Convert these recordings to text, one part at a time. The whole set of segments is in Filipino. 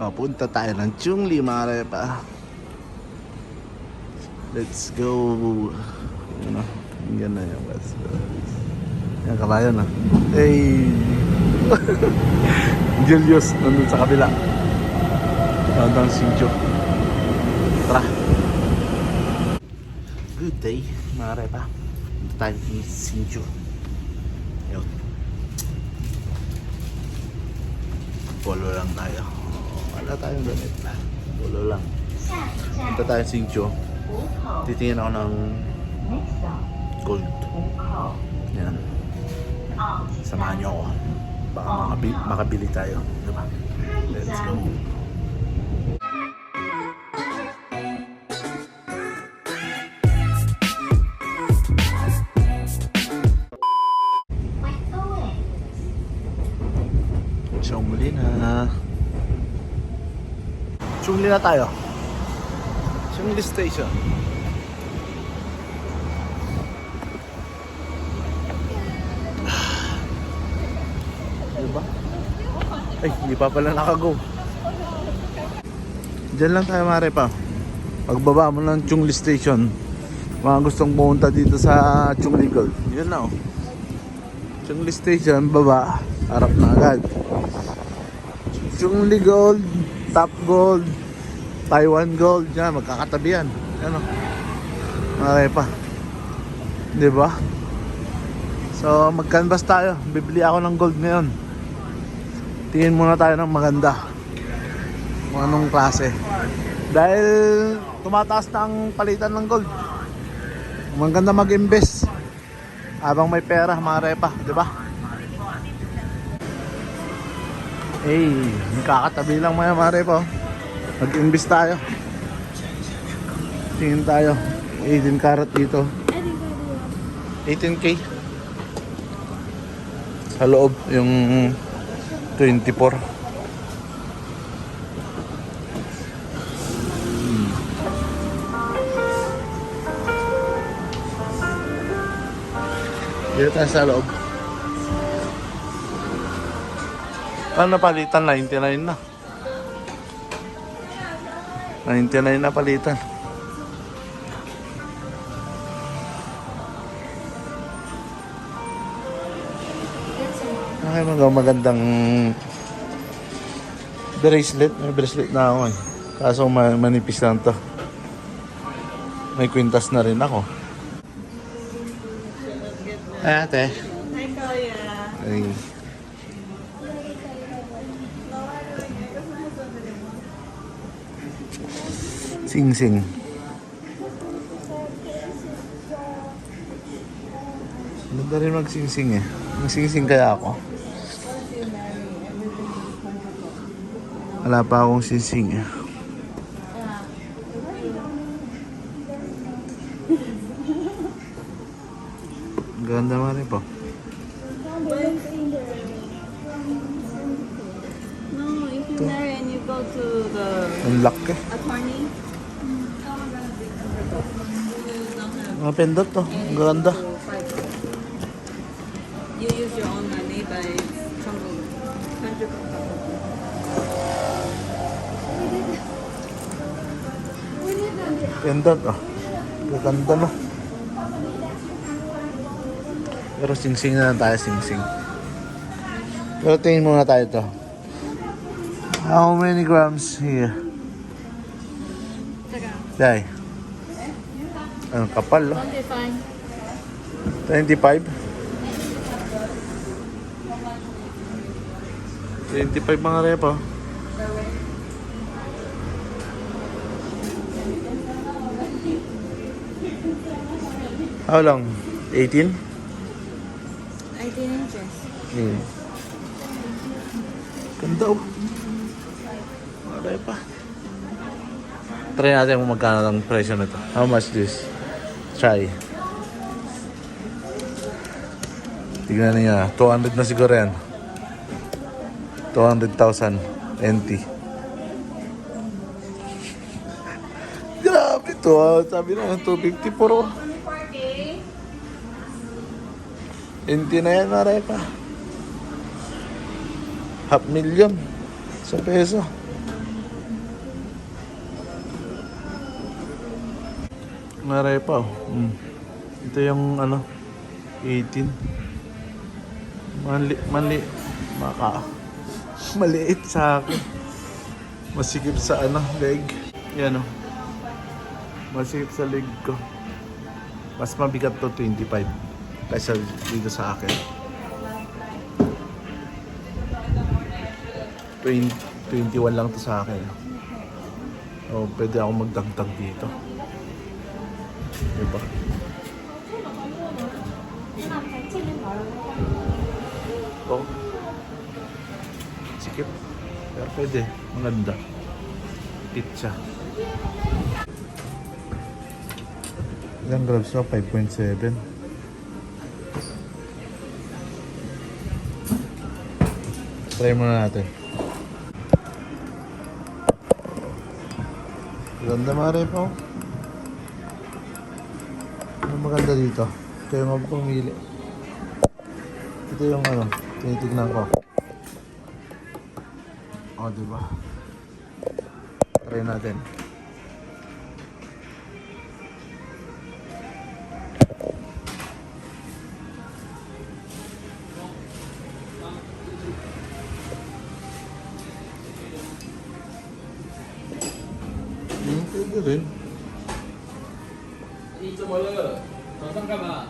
Papunta tayo ng Chungli, mga repa. Let's go. Ano, yan na yan. Let's go. Yan, kalayan na. Hey! Julius, nandun sa kabila. Bandang Sinjo. Tara. Good day, mga repa. Punta tayo ni Sinjo. Yun. Polo lang tayo. Wala tayong damit. Polo lang. Punta tayo sa Sinjo. Titingin ako ng gold. Yan. Samahan niyo ako. Baka makabili, makabili tayo. Diba? Let's go. Na tayo. Chumli Station. Diba? Ay, hindi pa pala nakago. Diyan lang tayo mare pa. Pagbaba mo ng Chungli Station, mga gustong pumunta dito sa Chungli Gold. Yun na oh. Chungli Station, baba, harap na agad. Chungli Gold, Top Gold, Taiwan Gold, yan, magkakatabi yan. Yan oh. Mare pa. Di ba? So, mag-canvas tayo. Bibili ako ng gold ngayon. Tingin muna tayo ng maganda. Kung anong klase. Dahil tumataas na ang palitan ng gold. Maganda mag-invest. Habang may pera, mga repa. Di ba? Eh, nakakatabi lang mga mga repa. Mag-invest tayo. Tingin tayo. 18 karat dito. 18k sa loob yung 24 Hmm. dito tayo sa loob ano palitan 99 na 99 na palitan Ay, mga magandang bracelet. May bracelet na ako eh. Kaso ma- manipis lang to. May kwintas na rin ako. Ay, ate. Hi, Kuya. Ay. Sing sing. Ganda rin mag-sing-sing eh. Mag-sing-sing kaya ako. Wala pa akong sing-sing eh. Ganda mo rin po. No, if you marry and you go to the Ang laki. Mga pendot to. Ang ganda. you use your own money, Chonggung. 100 Pendant oh. Gaganda no. Pero sing-sing na lang tayo, sing-sing. Pero tingin muna tayo to. How many grams here? Day. Ang kapal oh. 25? 25 mga repo. How long? 18? 18 inches. Hmm. Ganda oh. Maray pa. Try natin kung magkano ang presyo nito. How much this? Try. Tignan niya. 200 na siguro yan. 200,000 NT. Grabe to ah. Sabi na 250 puro. NT na yan, maray pa. Half million sa peso. Ngaray pa oh. Mm. Ito yung ano, 18. Mali, mali, maka, maliit sa akin. Masikip sa ano, leg. Yan oh. Masikip sa leg ko. Mas mabigat to 25 kaysa dito sa akin. 20, 21 lang to sa akin. Oh, pwede ako magdagdag dito. Diba? Oh. Sikip. Pero pwede. Maganda. Pizza. Ilang grams na? 5.7. Try muna natin. Ganda mga Ano maganda dito? Ito yung ako pumili. Ito yung ano, tinitignan ko. O, oh, diba? Try natin. Pwede rin. 你怎么了？早上干嘛？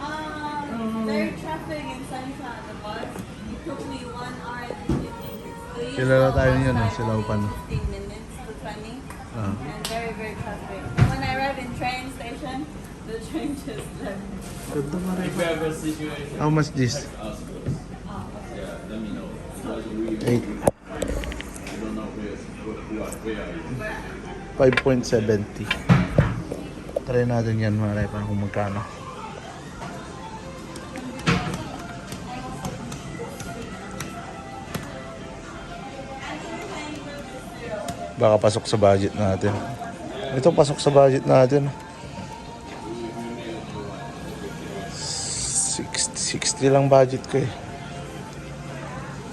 Um, there traffic in Sunshine. The bus. It took me one hour and 15 minutes. We Kilala used tayo the niyan, bus ah, sila ride Upan. 15 minutes to 20. Ah. And very, very traffic. When I arrived in train station, the train just left. Ganda mga If rep. you have a situation, How much this? ask us. Yeah, let me know. Because we, Eight. we don't know where, who are, where are you. 5.70. Try natin yan mga rep kung magkano. Baka pasok sa budget natin. Ito pasok sa budget natin. 60, 60 lang budget ko eh.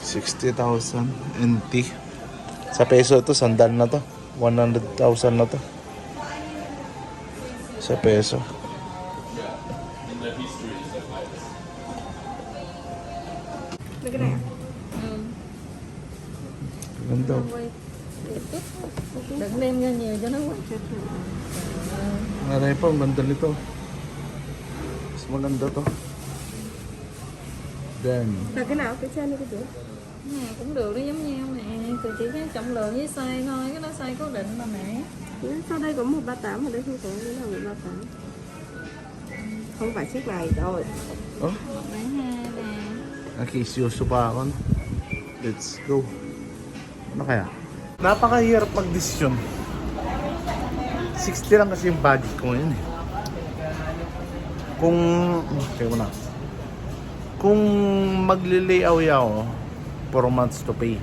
60,000 NT. Sa peso ito, sandal na to. 100,000 na to. Sa peso. In the history, it's the highest. Ganda. Đừng đem ra nhiều cho nó quay. Marami pa, ang ganda nito. Mas maganda to. Then, Là cái nào? Cái trên hay cái dưới? Nè cũng được, nó giống nhau nè. Từ chỉ cái trọng lượng với size thôi, cái đó size cố định mà mẹ. Sau đây có 138 ở đây không có cái nào 138 Không phải chiếc này rồi oh, Bán hai nè. nakisyoso pa ako. Let's go. Ano kaya? Napakahirap mag-desisyon. 60 lang kasi yung budget ko ngayon eh. Kung, okay na. Kung magli-layout ako, 4 months to pay.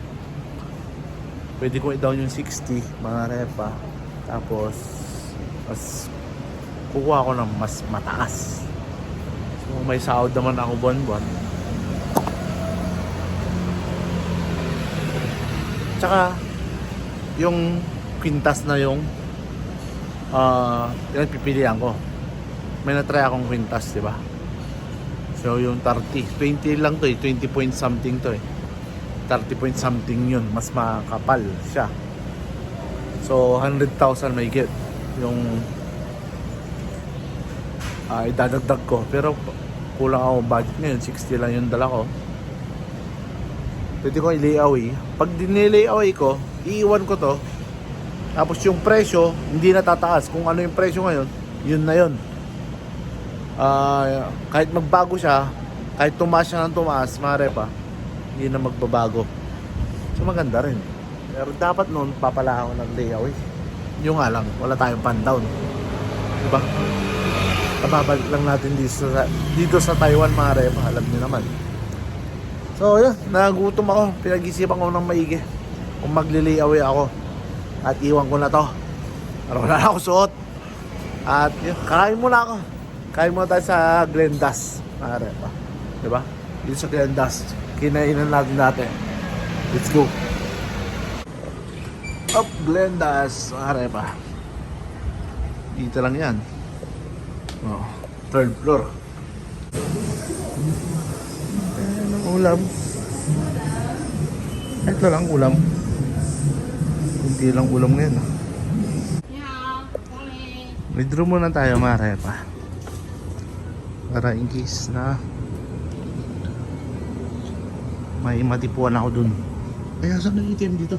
Pwede ko i-down yung 60, mga repa. Tapos, mas kukuha ko ng mas mataas. So, may sahod naman ako buwan-buwan. Tsaka, yung quintas na yung ah yung pipilian ko. May na-try akong quintas, di ba? So, yung 30. 20 lang to eh. 20 point something to eh. 30 point something yun. Mas makapal siya. So, 100,000 may get. Yung ah idadagdag ko. Pero, kulang ako budget ngayon. 60 lang yung dala ko. Pwede ko i-layaway. Pag dinilay-away ko, iiwan ko to. Tapos yung presyo, hindi na tataas. Kung ano yung presyo ngayon, yun na yun. Ah, kahit magbago siya, kahit tumaas siya ng tumaas, mare pa, hindi na magbabago. So maganda rin. Pero dapat noon, papala ako ng layaway. Yung nga lang, wala tayong pan-down. Diba? Kababalik lang natin dito sa, dito sa Taiwan, mga repa. Alam niyo naman. So, yun. Nagutom ako. Pinag-isipan ko ng maigi. Kung magli-layaway ako. At iwan ko na to. Pero wala na ako suot. At yun, kain muna ako. Kain muna tayo sa Glendas. Mga repa. Diba? Dito sa Glendas. Kinainan natin natin. Let's go. Up Glendas. Mga repa. Dito lang yan. Oh, third floor. Ang ulam. Ito lang ulam. Kunti lang ulam ngayon. ah. Withdraw muna tayo mare pa. Para in case na may matipuan ako dun. Ay, asan na yung ATM dito?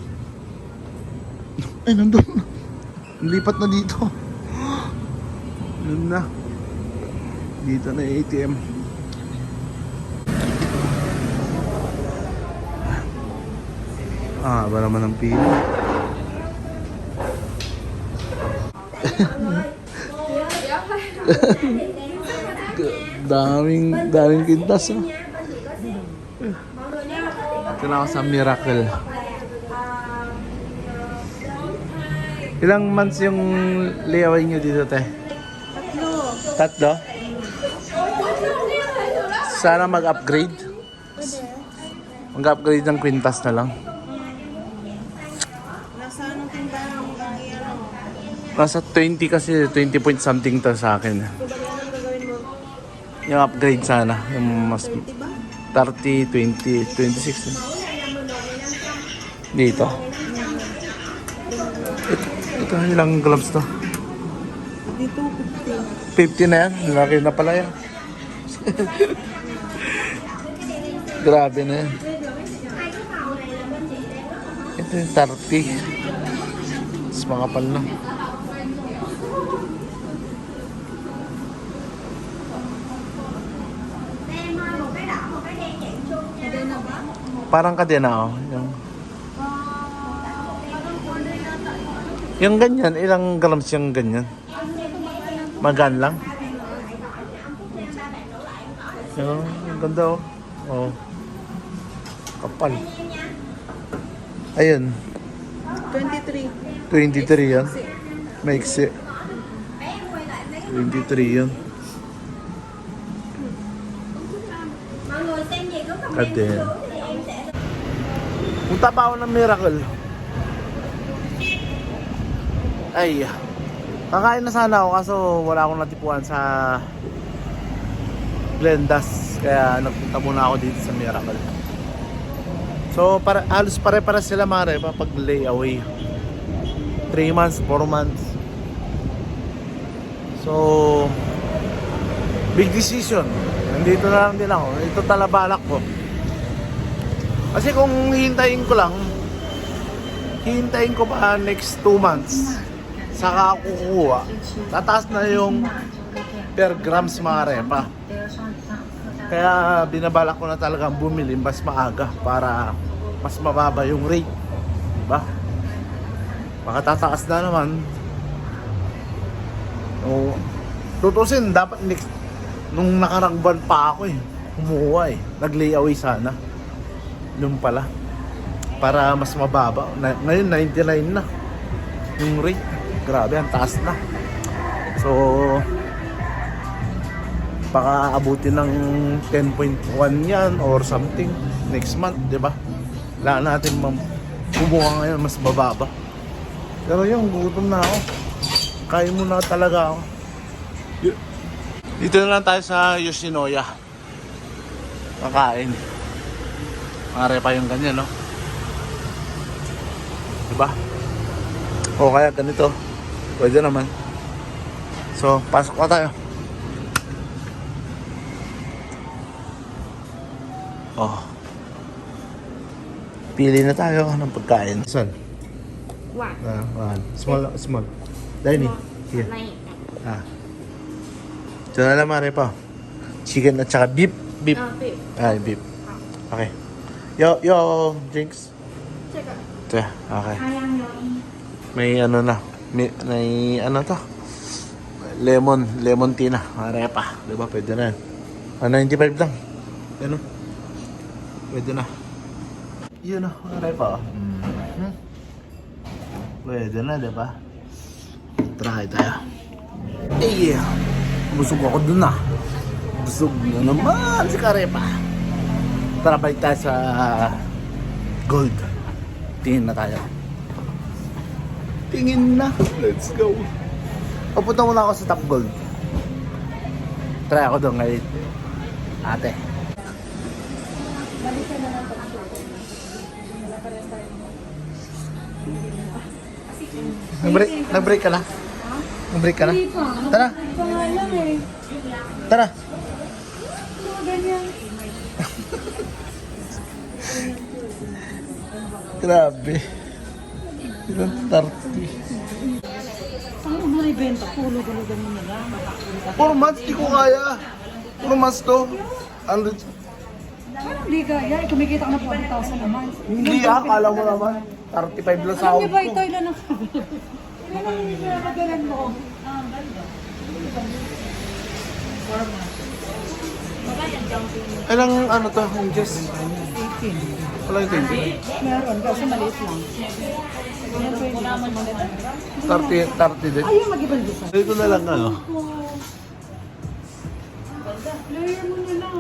Ay, nandun. Lipat na dito. Yun na. Dito na ATM. Ah, ba naman ang pila. daming, daming kintas ah. Ito na ako sa Miracle. Ilang months yung layaway nyo dito, te? Tatlo. Tatlo? Sana mag-upgrade. Mag-upgrade ng kwintas na lang. Nasa anong tindahan mo? Nasa 20 kasi, 20 point something to sa akin. Yung upgrade sana, yung mas 20 ba? 30, 20, 26. Dito. Ito, ilang gloves to? Dito, 50 50. na yan. Laki na pala yan. Grabe na yan. Ito yung 30. Mas makapal na. Parang kadena oh. Yung, ganyan, ilang grams yung ganyan? Magan lang. Yung, ganda oh. Oh. Kapal. Ayun, 23. 23 yan. Maiksi. 23 yun. mọi người xem gì có comment Kadena. xuống thì em sẽ Punta pa ako ng Miracle. Ay, kakain na sana ako kaso wala akong natipuan sa Glendas. Kaya nagpunta muna ako dito sa Miracle. So, para, halos pare-para sila mare pa pag layaway. 3 months, 4 months. So, big decision. Nandito na lang din ako. Ito talabalak ko. Kasi kung hintayin ko lang, hintayin ko pa next 2 months, saka kukuha, tataas na yung per grams mga repa. Kaya binabalak ko na talagang bumili mas maaga para mas mababa yung rate. Diba? Baka tataas na naman. O, tutusin, dapat next, nung nakarang buwan pa ako eh, kumuha eh. Nag-layaway sana. Yung pala. Para mas mababa. Ngayon 99 na. Yung rate. Grabe, ang taas na. So, baka abutin ng 10.1 yan or something next month, di ba? Kailangan natin mam- kumuha ngayon mas mababa. Pero yung gutom na ako. Kain mo na talaga ako. Dito na lang tayo sa Yoshinoya. Kakain. Mare pa yung ganyan, no? Diba? O kaya ganito. Pwede naman. So, pasok na tayo. Oh. Pili na tayo ng pagkain. Saan? One. Ah, one. Small, small. Dining. Here. Ah. Ito na lang mare pa. Chicken at saka beef. Beef. Ah, beef. Ay, beef. Okay. Yo, yo, drinks. Check out. Okay. May ano na. May, may ano to? Lemon. Lemon tea na. Mare pa. Diba? Pwede na yan. Ah, 95 lang. Ano? Pwede na. Yun na. Mare pa. Mhm. Pwede na, diba? Try tayo. Eh, busog ako dun na. Busog na naman si Karepa. Tara balik tayo sa gold. Tingin na tayo. Tingin na. Let's go. Pupunta muna ako sa Top Gold. Try ako doon ngayon. Ate. Nag-break, nag-break ka na? Nag-break ka na? Tara, Pangalan eh. tara. Grabe. Ilang tarty. Ano mo ibenta? Pulo gulo ganun na lang. Months, di ko kaya. Puro months to. Ano, Hindi kaya. Kumikita ka na 40,000 naman. hindi ah, kala mo naman. 35 lang sahod ko. ilan ang... Yan ang pinapagalan mo. Ah, ganda. Ilang ano to, Jess? 18. Wala yung 20. Meron, kasi maliit lang. Yan pwede. 30, 30 din. Ayun, mag-ibang design. Dito na lang ano. Layer mo na lang.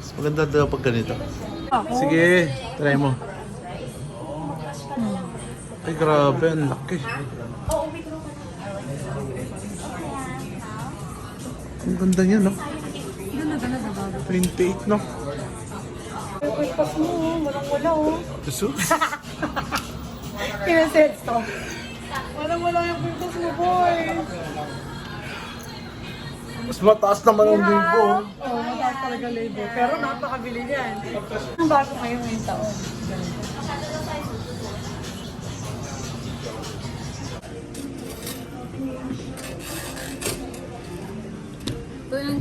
Mas maganda daw pag ganito. Sige, try mo. Ay, grabe, ang laki. Ang ganda niya, no? 28, no? Pagpas mo, walang wala oh. Jesus. Pinasense to. Walang wala yung pagpas mo, boy. Mas mataas naman ang libo. Oo, oh, mataas talaga labor. Pero napakabili niyan. Ang bago ngayon ngayong taon.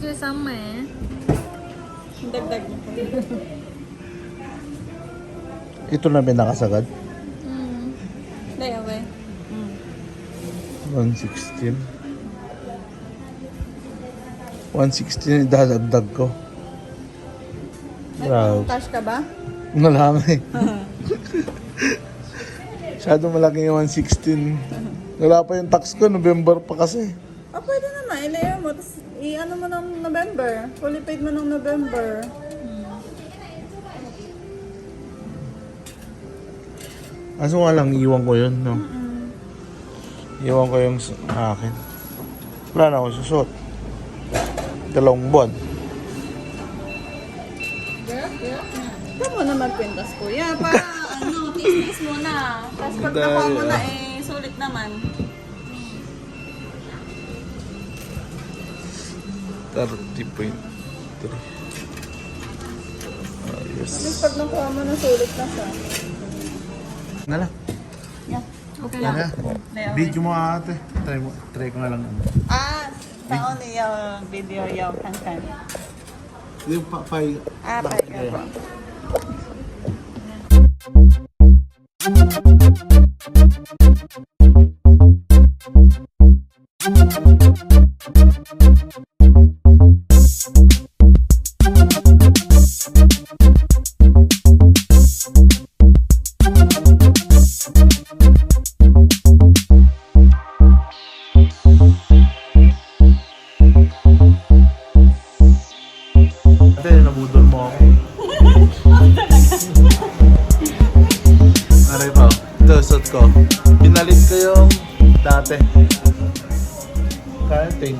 Ito yung kasama eh. Dagdag mo. Ito na ba nakasagad? Mm. Daya ba? 116. 116 idadagdag ko. Grabe. Cash ka ba? Wala eh. Masyado malaki yung 116. Wala pa yung tax ko, November pa kasi. Ah, pwede naman. I-layer mo. Tapos i-ano mo ng November. Fully paid mo ng November. Kaso nga lang, iwan ko yun, no? Iwan ko yung sa akin. Wala na akong susot. Dalawang buwan. Ikaw mo na magpintas, kuya. Para ano, tis-tis mo na. Tapos pag nakuha mo na, ah. eh, sulit naman. 30.3. Ayos. Tapos pag nakuha mo na, sulit na siya. Na lang. Yeah. Okay lang. na. Video mo ate. Try mo. Try ko nga lang. ano. Ah, taon yung video yung kankan. Yung pa, pa, Ah, pwede kaya? po. Ate, Suot ko. Pinalit ko yung dati. Kaya 20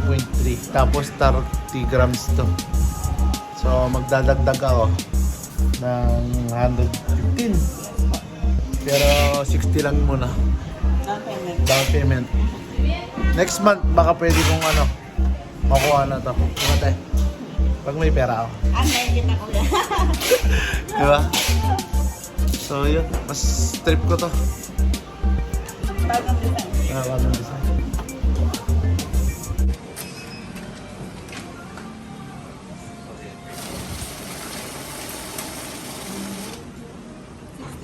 20.3. Tapos 30 grams to. So, magdadagdag ako ng 115. Pero 60 lang muna. Okay, na. Down payment. Next month, baka pwede kong ano, makuha na to. Diba tayo? Pag may pera ako. Ah, nakikita ko yan. Di ba? So yun, mas trip ko to. Bagong design. Ah, bagong design.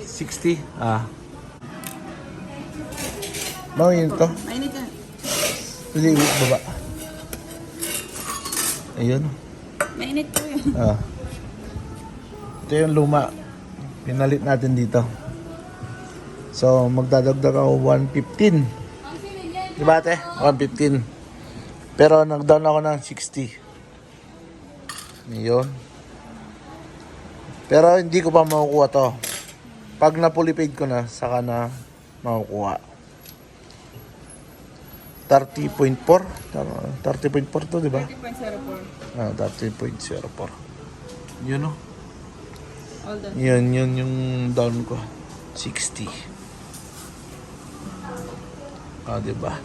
Sixty? Ah. Bawin to. Mainit yan. Ulit baba. Ayun. Mainit po yun. Ah. Ito yung luma. Pinalit natin dito. So, magdadagdag ako 115. Diba ate? 115. Pero nag-down ako ng 60. Yun. Pero hindi ko pa makukuha to. Pag napulipid ko na, saka na makukuha. 30.4? Tama, 30.4 to, di ba? 30.04. Ah, 30.04. Yun o. All done. Yun, yun yung down ko. 60. Ah, di ba?